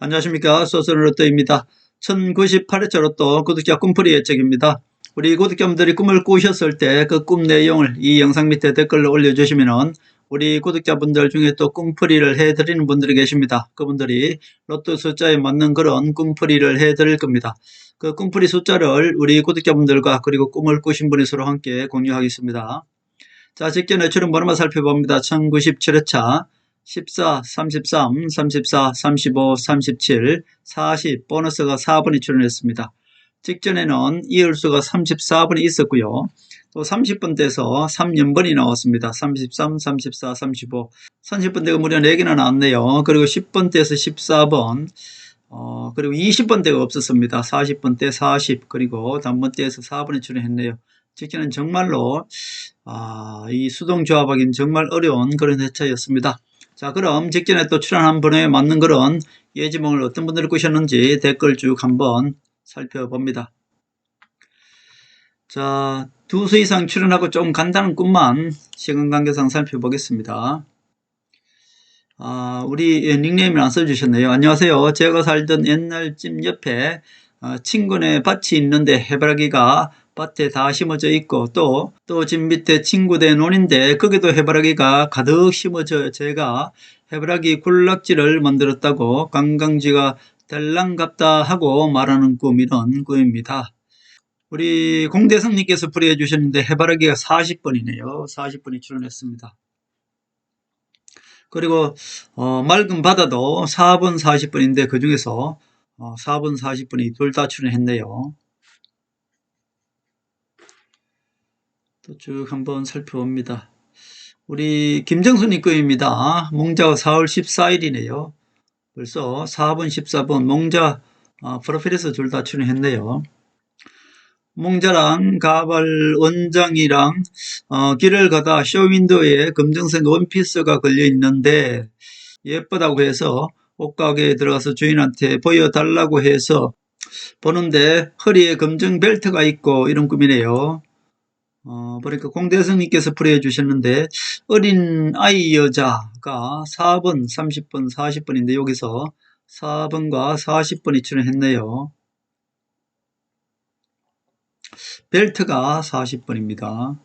안녕하십니까 소설로또입니다. 1098회차 로또 구독자 꿈풀이 예측입니다. 우리 구독자분들이 꿈을 꾸셨을 때 그 꿈 내용을 이 영상 밑에 댓글로 올려주시면은 우리 구독자분들 중에 또 꿈풀이를 해드리는 분들이 계십니다. 그분들이 로또 숫자에 맞는 그런 꿈풀이를 해드릴 겁니다. 그 꿈풀이 숫자를 우리 구독자분들과 그리고 꿈을 꾸신 분이 서로 함께 공유하겠습니다. 자, 직전에 출연 번호만 살펴봅니다. 1097회차 14, 33, 34, 35, 37, 40 보너스가 4번이 출연했습니다. 직전에는 이을수가 34번이 있었고요. 또 30번 돼서 3년번이 나왔습니다. 33, 34, 35, 30번 대가 무려 4개나 나왔네요. 그리고 10번 돼서 14번, 어, 그리고 20번 대가 없었습니다. 40번 대 40, 그리고 단번대에서 4번이 출연했네요. 직전엔 정말로, 아, 이 수동조합하기는 정말 어려운 그런 회차였습니다. 자, 그럼 직전에 또 출연한 번호에 맞는 그런 예지몽을 어떤 분들이 꾸셨는지 댓글 쭉 한번 살펴봅니다. 자, 두 수 이상 출연하고 좀 간단한 꿈만 시간 관계상 살펴보겠습니다. 아, 우리 예, 닉네임을 안 써주셨네요. 안녕하세요. 제가 살던 옛날 집 옆에 어, 친구네 밭이 있는데 해바라기가 밭에 다 심어져 있고 또 또 집 밑에 친구대 논인데 거기도 해바라기가 가득 심어져 제가 해바라기 군락지를 만들었다고 관광지가 될랑갑다 하고 말하는 꿈 이런 꿈입니다. 우리 공대성님께서 풀이해 주셨는데 해바라기가 40번이네요. 40번이 출연했습니다. 그리고 어, 맑은 바다도 4번 40번인데 그 중에서 어, 4번 40번이 둘 다 출연했네요. 또 쭉 한번 살펴봅니다. 우리 김정순님 거입니다. 몽자가 4월 14일이네요. 벌써 4번, 14번 몽자 어, 프로필에서 둘 다 출연했네요. 몽자랑 가발 원장이랑 어, 길을 가다 쇼윈도에 검정색 원피스가 걸려 있는데 예쁘다고 해서 옷가게에 들어가서 주인한테 보여달라고 해서 보는데 허리에 검정 벨트가 있고 이런 꿈이네요. 어, 그러니까 공대성님께서 풀이해 주셨는데 어린 아이 여자가 4번, 30번, 40번인데 여기서 4번과 40번이 출연했네요. 벨트가 40번입니다.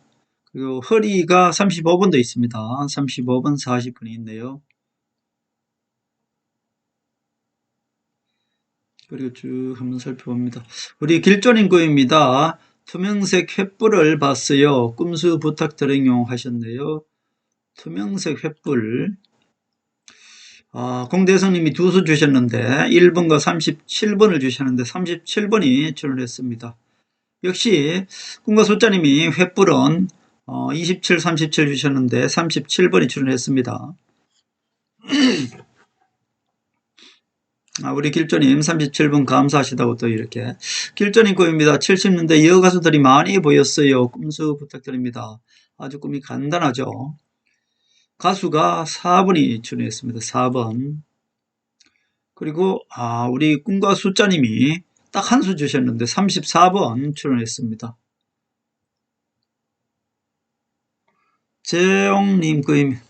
그리고 허리가 35번도 있습니다. 35번, 40번이 있네요. 그리고 쭉 한번 살펴봅니다. 우리 길조님 거입니다. 투명색 횃불을 봤어요. 꿈수 부탁드려요 하셨네요. 투명색 횃불. 아, 공대성님이 두 수 주셨는데 1번과 37번을 주셨는데 37번이 출연했습니다. 역시 꿈과 숫자님이 횃불은 어, 27, 37 주셨는데 37번이 출연했습니다. 아, 우리 길조님 37분 감사하시다고 또 이렇게 길조님 꿈입니다. 70년대 여가수들이 많이 보였어요. 꿈수 부탁드립니다. 아주 꿈이 간단하죠. 가수가 4번이 출연했습니다. 4번 그리고 아, 우리 꿈과 숫자님이 딱 한 수 주셨는데 34번 출연했습니다. 재용님 거입니다.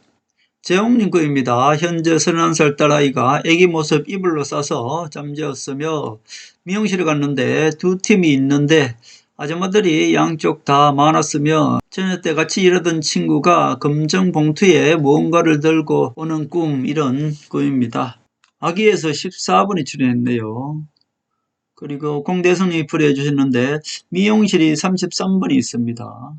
재홍님 거입니다. 현재 31살 딸아이가 애기 모습 이불로 싸서 잠재웠으며 미용실에 갔는데 두 팀이 있는데 아줌마들이 양쪽 다 많았으며 저녁 때 같이 일하던 친구가 검정 봉투에 무언가를 들고 오는 꿈 이런 꿈입니다. 아기에서 14번이 출연했네요. 그리고 공대성님이 풀이해 주셨는데 미용실이 33번이 있습니다.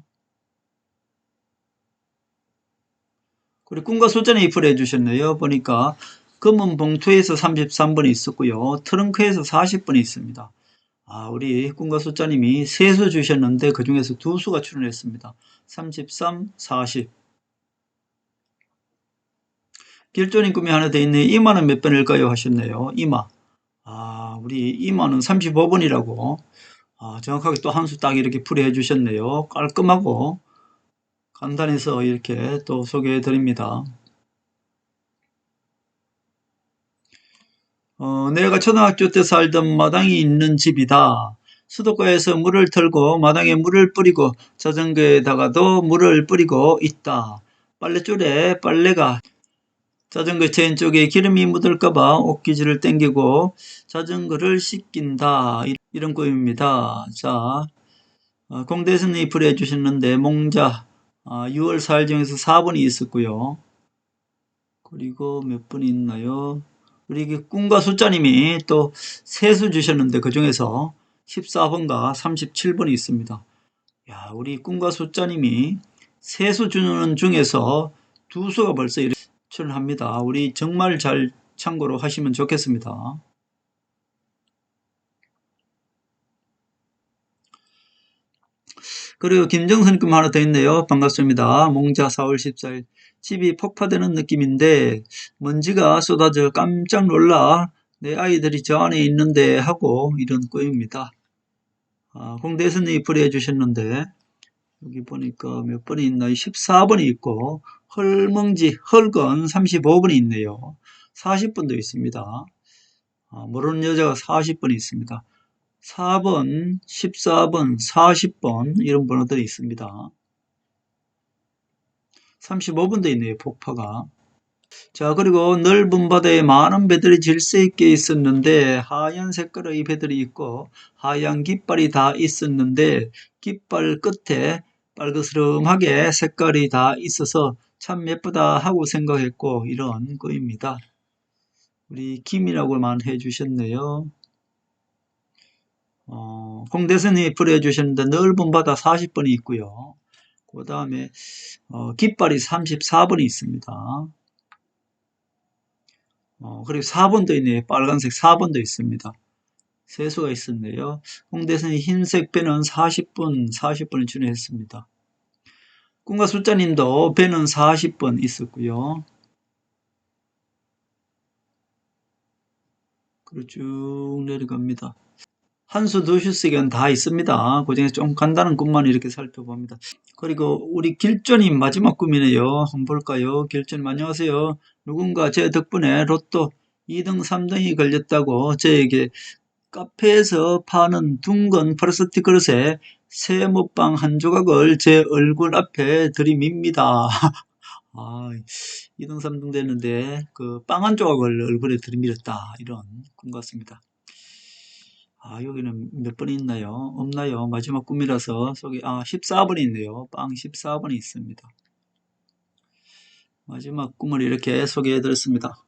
그리고 꿈과 소전에 입을 해주셨네요. 보니까 검은 봉투에서 33번이 있었고요. 트렁크에서 40번이 있습니다. 아, 우리 꿈과 숫자님이 세 수 주셨는데 그 중에서 두 수가 출연했습니다. 33, 40. 길조님 꿈이 하나 더 있네. 이마는 몇 번일까요? 하셨네요. 이마. 아, 우리 이마는 35번이라고. 아, 정확하게 또 한 수 딱 이렇게 풀이해 주셨네요. 깔끔하고 간단해서 이렇게 또 소개해 드립니다. 어, 내가 초등학교 때 살던 마당이 있는 집이다. 수도가에서 물을 털고 마당에 물을 뿌리고 자전거에다가도 물을 뿌리고 있다. 빨래줄에 빨래가 자전거 체인 쪽에 기름이 묻을까봐 옷기지를 당기고 자전거를 씻긴다. 이- 이런 꿈입니다. 자, 어, 공대선이 풀해 주셨는데 몽자 아, 6월 4일 중에서 4번이 있었고요. 그리고 몇 번이 있나요? 우리 그 꿈과 숫자님이 또 세수 주셨는데 그 중에서 14번과 37번이 있습니다. 야, 우리 꿈과 숫자님이 세수 주는 중에서 두 수가 벌써 이렇게 출합니다. 우리 정말 잘 참고로 하시면 좋겠습니다. 그리고 김정선 금 하나 더 있네요. 반갑습니다. 몽자 4월 14일. 집이 폭파되는 느낌인데 먼지가 쏟아져 깜짝 놀라 내 아이들이 저 안에 있는데 하고 이런 꿈입니다. 아, 공대선이 풀이해 주셨는데 여기 보니까 몇 번이 있나요? 14번이 있고 헐멍지 헐건 35번이 있네요. 40번도 있습니다. 아, 모르는 여자가 40번이 있습니다. 4번, 14번, 40번 이런 번호들이 있습니다. 35번도 있네요. 폭파가. 자 그리고 넓은 바다에 많은 배들이 질서 있게 있었는데 하얀 색깔의 배들이 있고 하얀 깃발이 다 있었는데 깃발 끝에 빨그스름하게 색깔이 다 있어서 참 예쁘다 하고 생각했고 이런 거입니다. 우리 김이라고만 해주셨네요. 어, 공대선이 풀어주셨는데 넓은 바다 40번이 있고요. 그 다음에 어, 깃발이 34번이 있습니다. 어, 그리고 4번도 있네요. 빨간색 4번도 있습니다. 세수가 있었네요. 홍대선이 흰색 배는 40번, 40번을 준비했습니다. 꿈과 숫자님도 배는 40번 있었고요. 그리고 쭉 내려갑니다. 한 수, 두 수씩은 다 있습니다. 그 중에 좀 간단한 꿈만 이렇게 살펴봅니다. 그리고 우리 길조님 마지막 꿈이네요. 한번 볼까요? 길조님 안녕하세요. 누군가 제 덕분에 로또 2등, 3등이 걸렸다고 저에게 카페에서 파는 둥근 플라스틱 그릇에 새모빵 한 조각을 제 얼굴 앞에 들이밉니다. 아, 2등, 3등 됐는데 그 빵 한 조각을 얼굴에 들이밀었다. 이런 꿈 같습니다. 아, 여기는 몇 번이 있나요? 없나요? 마지막 꿈이라서 속에 아, 14번이 있네요. 빵 14번이 있습니다. 마지막 꿈을 이렇게 소개해 드렸습니다.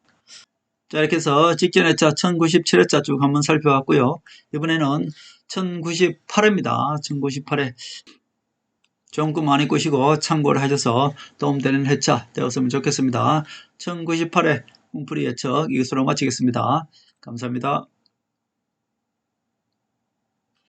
자, 이렇게 해서 직전 회차 1097회차 쭉 한번 살펴봤고요. 이번에는 1098회입니다. 1098회. 좋은 꿈 많이 꾸시고 참고를 하셔서 도움되는 회차 되었으면 좋겠습니다. 1098회 꿈풀이 예측 이것으로 마치겠습니다. 감사합니다.